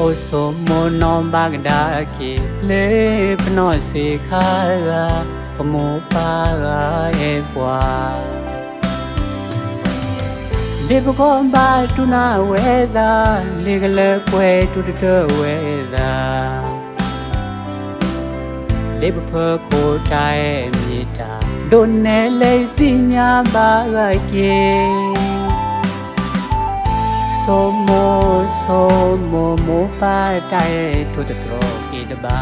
အိုဆိုမနောဘဂဒါကေလေပနောစေခါရာပမောပါရာဧပွာဒီပကောဘာတူနာဝဲသာလေကလေးကွယ်တူတတဝဲသာလေပဖခိုတိုင်းမြေတာဒုန်နယ်လေးသိညာပါကေဆိုမိုဆိုမိုမိုပါတိုင်းတူတတော်ကေ so mo so mo mo pa tae to the tro ke de ba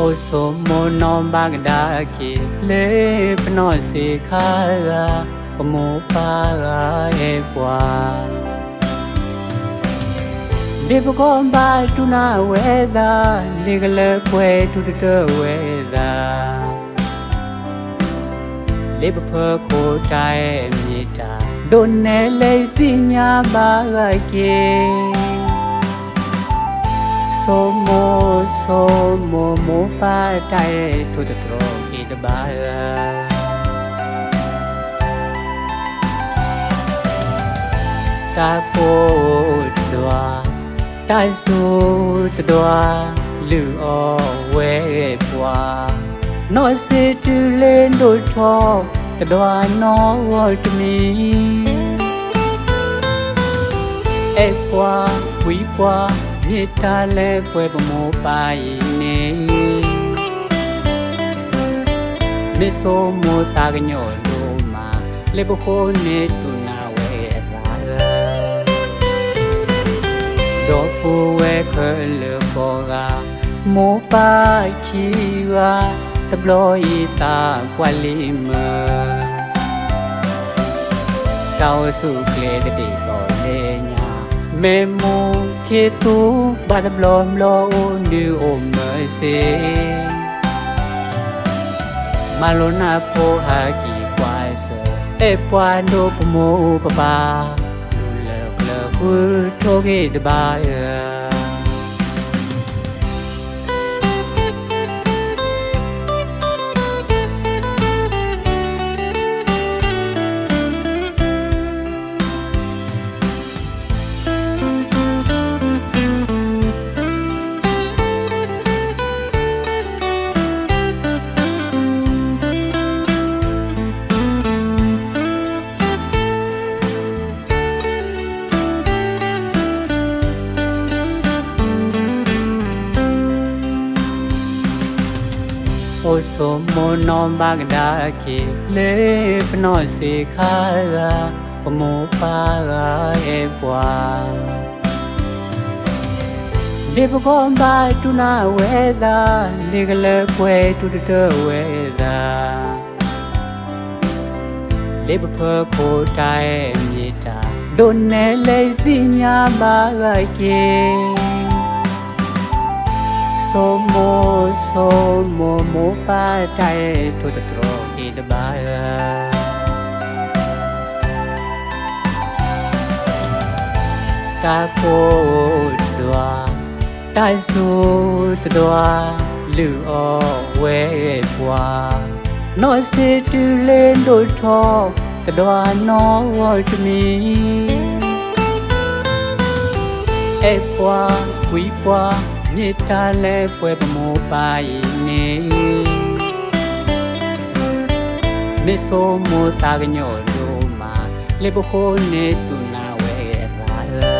o so mo no ba da ke le pno se kha ga mo pa ga e kwa လေပကောဘာတူနာဝဲသာလေကလပွဲတူတတဝဲသာလေပဖခိုတိုင်မြစ်တာဒုန်နယ်လေစညာပါကကေသောမောသောမောမောပါတိုင်တူတတော်ကေတဘာတာကိုဒွာ တိုင်ဆူတွာလူအောဝဲပွာနော်စေတူလင်းတို့ထောတွာနော်ဝတ်မီအေပွာဝီပွာမြေတာလဲပွဲပမောပါရင်နေမေဆိုမောတာကညောလိုမာလေဘခိုးနေတူ မောပါချီဝါတဘလိုဤတာကွာလီမတောက်စုကလေးတတိတော်လေညာမေမုန်ခေတူဘာဒဘလမလောနီအိုမစေမလောနာဖိုဟာကီကွာဆေပွား ကိုဆိုမွန်နောဘဂဒာကေလေပနောစေခါရာပမောပါရာဧဘွာဒီပကောဘာတူနာဝဲသာဒီကလေးကွယ်တူတဝဲသာလေပဖကိုတိုင်မြေတာဒုန်နယ်လေသိညာပါရကေသောမော ဆိုမိုမိုပါတိုင်တူတတော်ကေတပါတာကိုဒွာတိုင်ဆူတတော်လူအောဝဲပွာနော်စီတူလင်းတို့ထောတတော်နော်ဝတ်မီအေပွာဝီပွာ မြေတားလဲပွဲပမောပါရင်နေမေဆိုမောတာကညောလိုမာလေဘခိုးနေတူနာဝဲရာ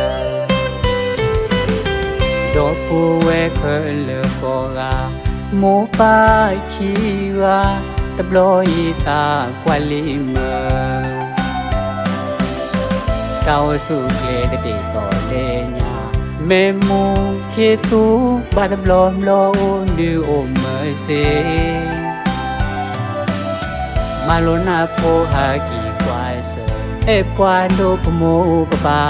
ဒေါ်ပူဝဲခလေကောကမောပါချီဝါတဘလိုဤတာကွာလီမတောက်စုကလေးတတိတော်လေညာ မေမုန်ခေသူဘာဒဘလမလောဒီအိုမစေမလိုနာဖိုဟာကီကွာဆေအပွားဒိုပမောပပါ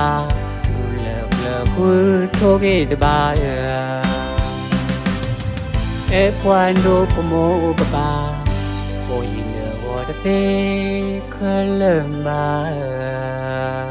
လူလေလေခုထိုကေတပါယာအပွားဒိုပမောပပါကိုရင်ရောတသေးခလမ္ဘာ